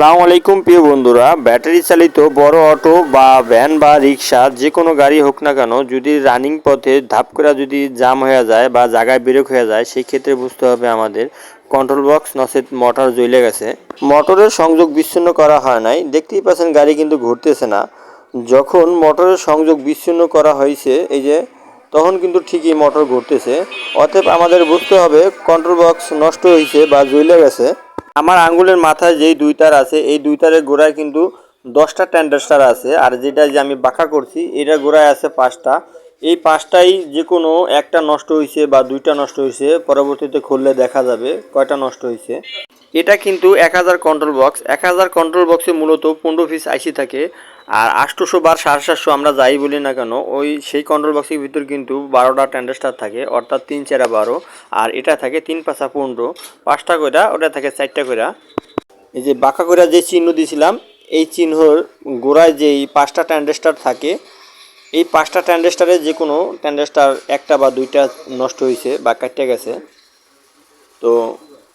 আসসালামু আলাইকুম, প্রিয় বন্ধুরা। ব্যাটারি চালিত বড় অটো বা ভ্যান বা রিক্সা, যে কোনো গাড়ি হোক না কেন, যদি রানিং পথে ধাপ করে যদি জাম হয়ে যায় বা জায়গায় ব্রেক হয়ে যায়, সেই ক্ষেত্রে বুঝতে হবে আমাদের কন্ট্রোল বক্স নসেদ মোটর জ্বলে গেছে। মোটরের সংযোগ বিচ্ছিন্ন করা হয় নাই। দেখতেই পাচ্ছেন গাড়ি কিন্তু ঘুরতেছে না। যখন মোটরের সংযোগ বিচ্ছিন্ন করা হয়েছে, এই যে, তখন কিন্তু ঠিকই মোটর ঘুরতেছে। অতএব আমাদের বুঝতে হবে কন্ট্রোল বক্স নষ্ট হয়েছে বা জ্বলে গেছে। আমার আঙ্গুলের মাথায় যেই দুই তার আছে, এই দুই তারের গোড়ায় কিন্তু দশটা ট্যান্ডাস্টার আছে। আর যেটা যে আমি বাঁকা করছি এটা গোড়ায় আছে পাঁচটা। এই পাঁচটাই যে কোনো একটা নষ্ট হয়েছে বা দুইটা নষ্ট হয়েছে পরবর্তীতে খুললে দেখা যাবে কয়টা নষ্ট হয়েছে এটা কিন্তু এক হাজার কন্ট্রোল বক্স এক হাজার কন্ট্রোল বক্সে মূলত পনেরো পিস আইসি থাকে। আর আটশোশো বার সাড়ে সাতশো আমরা যাই বলি না কেন, ওই সেই কন্ট্রোল বক্সের ভিতর কিন্তু বারোটা ট্যান্ডাস্টার থাকে, অর্থাৎ তিন চারা বারো, আর এটা থাকে তিন পাঁচা পনেরো, পাঁচটা কইরা, ওটা থাকে চারটা কইরা। এই যে বাঁকা কইরা যে চিহ্ন দিয়েছিলাম এই চিহ্নর গোড়ায় যে এই পাঁচটা ট্যান্ডেস্টার থাকে, এই পাঁচটা ট্যান্ডেস্টারে যে কোনো ট্যান্ডেস্টার একটা বা দুইটা নষ্ট হয়েছে বা কাটতে গেছে। তো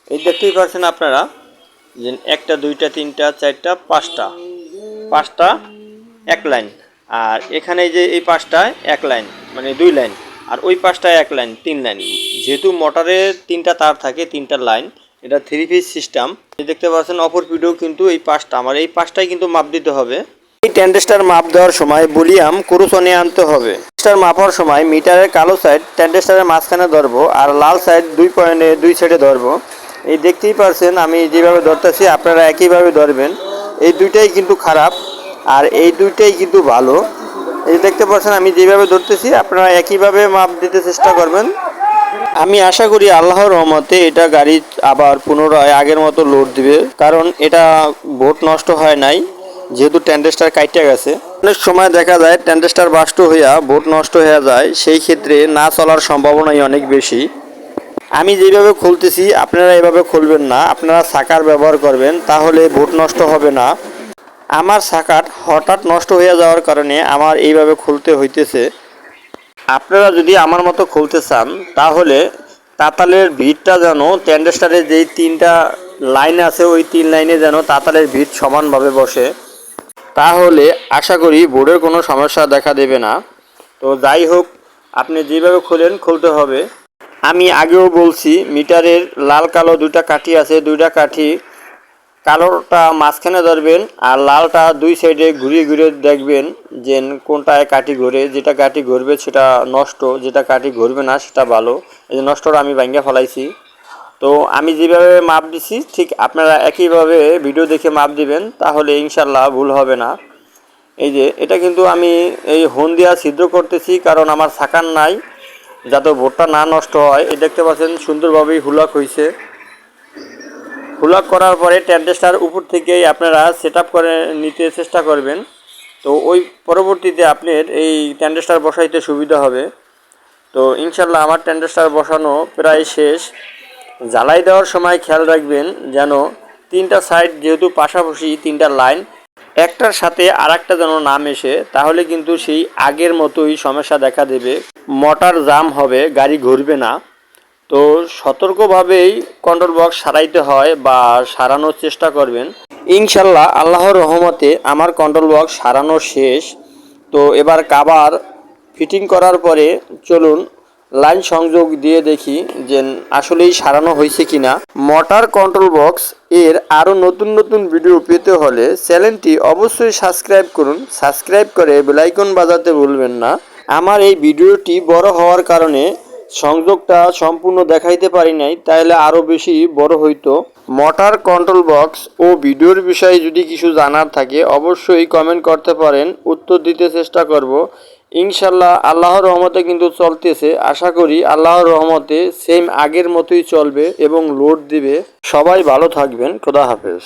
এই দেখতেই পাচ্ছেন আপনারা যে একটা, দুইটা, তিনটা, চারটা, পাঁচটা পাঁচটা এক লাইন। আর এখানে যে এই পাঁচটায় এক লাইন মানে দুই লাইন, আর ওই পাঁচটায় এক লাইন, তিন লাইন। যেহেতু মোটরের তিনটা তার থাকে, তিনটা লাইন, এটা থ্রি পিস সিস্টেম। দেখতে পাচ্ছেন, অপর পিঠেও কিন্তু এই পাশটা। আমার এই পাঁচটাই কিন্তু মাপ দিতে হবে। এই ট্যান্ডেস্টার মাপ দেওয়ার সময় বলিয়াম কুরুসনে আনতে হবে। ট্যান্ডেস্টার মাপার সময় মিটারের কালো সাইড ট্যান্ডেস্টারের মাঝখানে ধরবো, আর লাল সাইড দুই পয়েন্টে দুই সাইডে ধরবো। এই দেখতেই পারছেন আমি যেভাবে ধরতেছি, আপনারা একইভাবে ধরবেন। এই দুইটাই কিন্তু খারাপ। আর এই দুইটাই কিন্তু ভালো। এই দেখতে পাচ্ছেন, আমি যেভাবে ধরতেছি, আপনারা একইভাবে মাপ দিতে চেষ্টা করবেন। আমি আশা করি আল্লাহর রহমতে এটা গাড়ি আবার পুনরায় আগের মতো লোড দিবে, কারণ এটা ভোট নষ্ট হয় নাই, যেহেতু ট্যান্ডেস্টার কাইটে গেছে। অনেক সময় দেখা যায় ট্যান্ডেস্টার বাষ্ট হইয়া ভোট নষ্ট হয়ে যায়, সেই ক্ষেত্রে না চলার সম্ভাবনাই অনেক বেশি। আমি যেভাবে খুলতেছি, আপনারা এভাবে খুলবেন না, আপনারা সাকার ব্যবহার করবেন, তাহলে ভোট নষ্ট হবে না। আমার সাকাট হঠাৎ নষ্ট হয়ে যাওয়ার কারণে আমার এইভাবে খুলতে হইতেছে। আপনারা যদি আমার মতো খুলতে চান, তাহলে তাতালের ভিড়টা যেন ট্যান্ডেস্টারের যেই তিনটা লাইন আছে, ওই তিন লাইনে যেন তাতালের ভিড় সমানভাবে বসে। তাহলে আশা করি বোর্ডের কোনো সমস্যা দেখা দেবে না। তো যাই হোক, আপনি যেভাবে খোলেন, খুলতে হবে। আমি আগেও বলছি, মিটারের লাল কালো দুইটা কাঠি আছে, দুইটা কাঠি কালোটা মাঝখানে ধরবেন আর লালটা দুই সাইডে ঘুরিয়ে ঘুরিয়ে দেখবেন যে কোনটায় কাটি ঘুরে। যেটা কাটি ঘুরবে সেটা নষ্ট, যেটা কাটি ঘুরবে না সেটা ভালো। এই যে নষ্টটা আমি ভাঙ্গা ফেলাইছি। তো আমি যেভাবে মাপ দিছি, ঠিক আপনারা একইভাবে ভিডিও দেখে মাপ দিবেন, তাহলে ইনশাল্লাহ ভুল হবে না। এই যে এটা কিন্তু আমি এই হন দিয়া ছিদ্র করতেছি, কারণ আমার সাকান নাই। যাতে ভোটটা না নষ্ট হয়। এই দেখতে পাচ্ছেন, সুন্দরভাবেই হুলাক হয়েছে হুলাক করার পরে ট্যান্ডেস্টার উপর থেকেই আপনারা সেট করে নিতে চেষ্টা করবেন। তো ওই পরবর্তীতে আপনার এই ট্যান্ডেস্টার বসাইতে সুবিধা হবে। তো ইনশাল্লাহ আমার ট্যান্ডেস্টার বসানো প্রায় শেষ। জ্বালাই দেওয়ার সময় খেয়াল রাখবেন যেন তিনটা সাইড যেহেতু পাশাপাশি তিনটা লাইন, একটার সাথে আর একটা যেন নাম এসে তাহলে কিন্তু সেই আগের মতোই সমস্যা দেখা দেবে। মোটর জাম হবে, গাড়ি ঘুরবে না। তো সতর্কভাবেই কন্ট্রোল বক্স সারাইতে হয় বা সারানোর চেষ্টা করবেন। ইনশাল্লাহ আল্লাহর রহমতে আমার কন্ট্রোল বক্স সারানো শেষ। তো এবার কাবার ফিটিং করার পরে চলুন লাইন সংযোগ দিয়ে দেখি যে আসলেই সারানো হয়েছে কিনা। মোটর কন্ট্রোল বক্স এর আরও নতুন নতুন ভিডিও পেতে হলে চ্যানেলটি অবশ্যই সাবস্ক্রাইব করুন। সাবস্ক্রাইব করে বেলাইকন বাজাতে ভুলবেন না। আমার এই ভিডিওটি বড় হওয়ার কারণে সংযোগটা সম্পূর্ণ দেখাইতে পারি নাই তাহলে আরও বেশি বড় হইতো। মোটর কন্ট্রোল বক্স ও ভিডিওর বিষয়ে যদি কিছু জানার থাকে, অবশ্যই কমেন্ট করতে পারেন, উত্তর দিতে চেষ্টা করব। ইনশাল্লাহ আল্লাহর রহমতে কিন্তু চলতেছে। আশা করি আল্লাহর রহমতে সেম আগের মতোই চলবে এবং লোড দিবে। সবাই ভালো থাকবেন। খোদা হাফেজ।